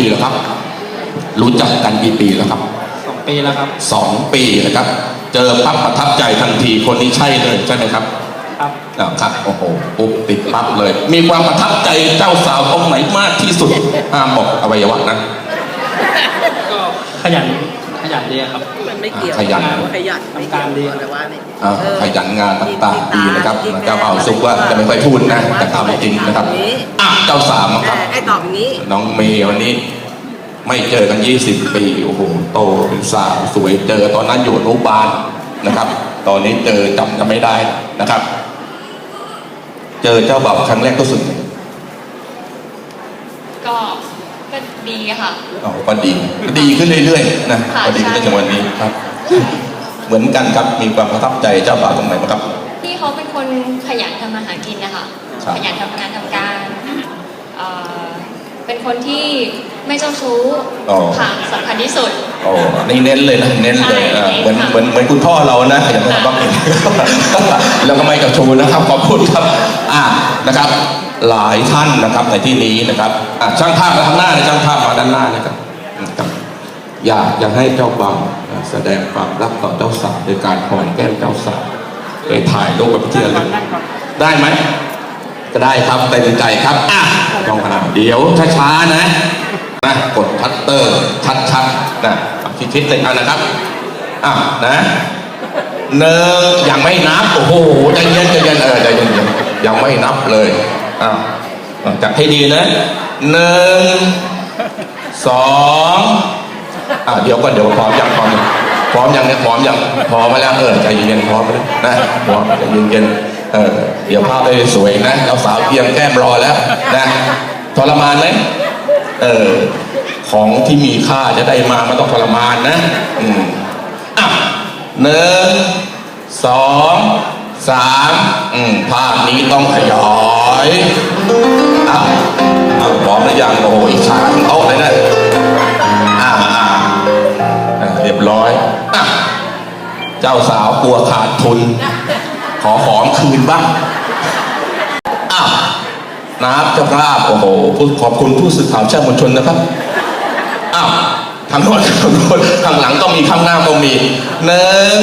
ปีแล้วครับ รู้จักกันกี่ปีแล้วครับสองปีแล้วครับสองปีนะครับ เจอปั๊บประทับใจทันทีคนนี้ใช่เลยใช่ไหมครับ ครับอ่าครับโอ้โหปุ๊บติดปั๊บเลย มีความประทับใจเจ้าสาวตรงไหนมากที่สุดห้ามบอกอวัยวะนะก็ขยันขยันดีครับ มันไม่เกี่ยวขยันขยันไม่เกี่ยวทำการดีแต่ว่านี่อ่าเออขยันงานต่างๆดีนะครับกินเจ้าบ่าวสุกว่าจะไม่ค่อยพูดนะแต่ทำจริงนะครับอะ เจ้าสาวนะคแต่รับไอ้ตอบอย่างนี้ น้องเมย์วันนี้ ไม่เจอกัน 20 ปีโอ้โหโตเป็นสาวสวยเจอตอนนั้นอยู่อนุบาลนะครับ ตอนนี้เจอจำกันไม่ได้นะครับ เจอเจ้าบ่าวครั้งแรกก็สุดก็ก็ดีค่ะ อ๋อก็ดีดีขึ้นเรื่อยๆนะค่ะก็ดีขึ้นจนถึงวันนี้ครับ เหมือนกันครับมีความประทับใจเจ้าบ่าวตรงไหนบ้างครับ พี่เขาเป็นคนขยันทำมาหากินนะคะ ครับ ขยันทำงานทำการ เอ่อเป็นคนที่ไม่เจ้าชู้อ๋อ ค่ะสำคัญที่สุด โอ้นี่เน้นเลยนะเน้นเลยใช่อ่าเหมือนค่ะเหมือนเหมือนคุณพ่อเรานะอย่างนั้นบ้างแล้วก็ไม่กับชูนะครับขอบคุณครับ อ่านะครับ หลายท่านนะครับในที่นี้นะครับอ่าช่างภาพมาข้างหน้าเลยช่างภาพมาด้านหน้านะครับนะครับ อยากจะให้เจ้าบ่าวแสดงความรักต่อเจ้าสาวโดยการหอมแก้มเจ้าสาวไปถ่ายรูปแบบเที่ยวเลยได้ไหมก็ได้ครับเต็มใจครับอะ้องขนาดเดี๋ยวช้าๆนะนะกดชัตเตอร์ชัดๆนะคิดๆเลยเอานะครับอะนะเนิงยังไม่นับโอ้โหใจเย็นใจเย็นเออใจเย็นๆยังไม่นับเลยอะจับให้ดีนะหนึ่งสองอะเดี๋ยวก่อนเดี๋ยวพร้อมยังพร้อมยังพร้อมยังเนี่ยพร้อมยังพร้อมมาแล้วเออใจเย็นๆพร้อมแล้วนะพร้อมใจเย็นๆ เออเดี๋ยวภาพได้สวยนะเราสาวเอียงแก้มรอแล้วนะทรมานไหมเออของที่มีค่าจะได้มามันต้องทรมานนะอืมอะหนึ่งสองสามอืมภาพนี้ต้องขยายอะอะพร้อมหรือยังโอ้ยชาทั้งโต๊ะเลยนะอ่าอ่าอะเรียบร้อยอะเจ้าสาวกลัวขาดทุน ขอของคืนบ้างอ้าวน้ำเจ้าภาพโอ้โหขอบคุณผู้สื่อข่าวชาติมวลชนนะครับอ้าวทางโน้นทางโน้นข้างหลังต้องมีข้างหน้าต้องมีหนึ่ง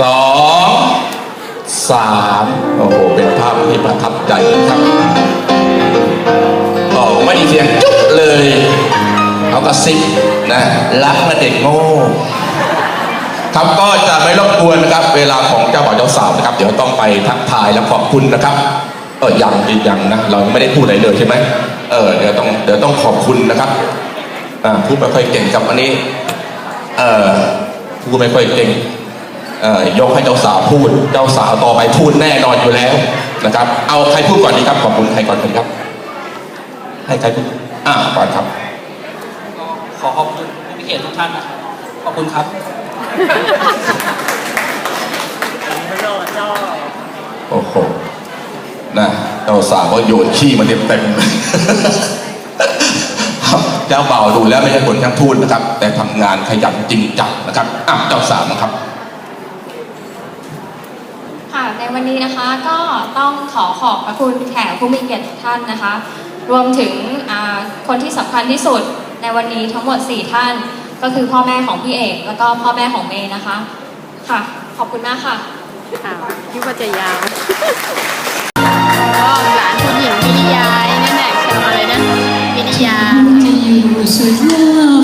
สองสามโอ้โหเป็นภาพที่ประทับใจครับโอ้ไม่ได้เสียงจุ๊บเลยเขาก็ซิบนะรักนะเด็กโง่ ครับก็จะไม่รบกวนนะครับ เวลาของเจ้าบ่าวเจ้าสาวนะครับ เดี๋ยวต้องไปทักทายและขอบคุณนะครับเออยังอีกยังนะเราไม่ได้พูดอะไรเลยใช่ไหมเออเดี๋ยวต้องเดี๋ยวต้องขอบคุณนะครับอ่าพูดไม่ค่อยเก่งกับอันนี้เออพูดไม่ค่อยเก่งเออยกให้เจ้าสาวพูด เจ้าสาวต่อไปพูดแน่นอนอยู่แล้วนะครับ เอาใครพูดก่อนดีครับขอบคุณใครก่อนดีครับ ให้ใครพูดอ่าก่อนครับก็ขอขอบคุณผู้มีเกียรติทุกท่านนะครับขอบคุณครับ โอ้โหนะเจ้าสาวก็โยนขี้มาเต็มเต็มๆเจ้าเบ่าวดูแล้วไม่ใช่คนช่างพูดนะครับ แต่ทำงานขยันจริงจังนะครับอะเจ้าสาวนะครับค่ะในวันนี้นะคะก็ต้องขอขอบพระคุณแขกผู้มีเกียรติทุกท่านนะคะ รวมถึงอ่าคนที่สำคัญที่สุดในวันนี้ทั้งหมด 4 ท่าน ก็คือพ่อแม่ของพี่เอกแล้วก็พ่อแม่ของเมย์นะคะ ค่ะ ขอบคุณมากค่ะอ้าวคิดว่าจะยาวก็หลานคุณหญิงวิริยานั่นแหละชื่ออะไรนะวิริยาจะอยู่สุดหน้าฟ้า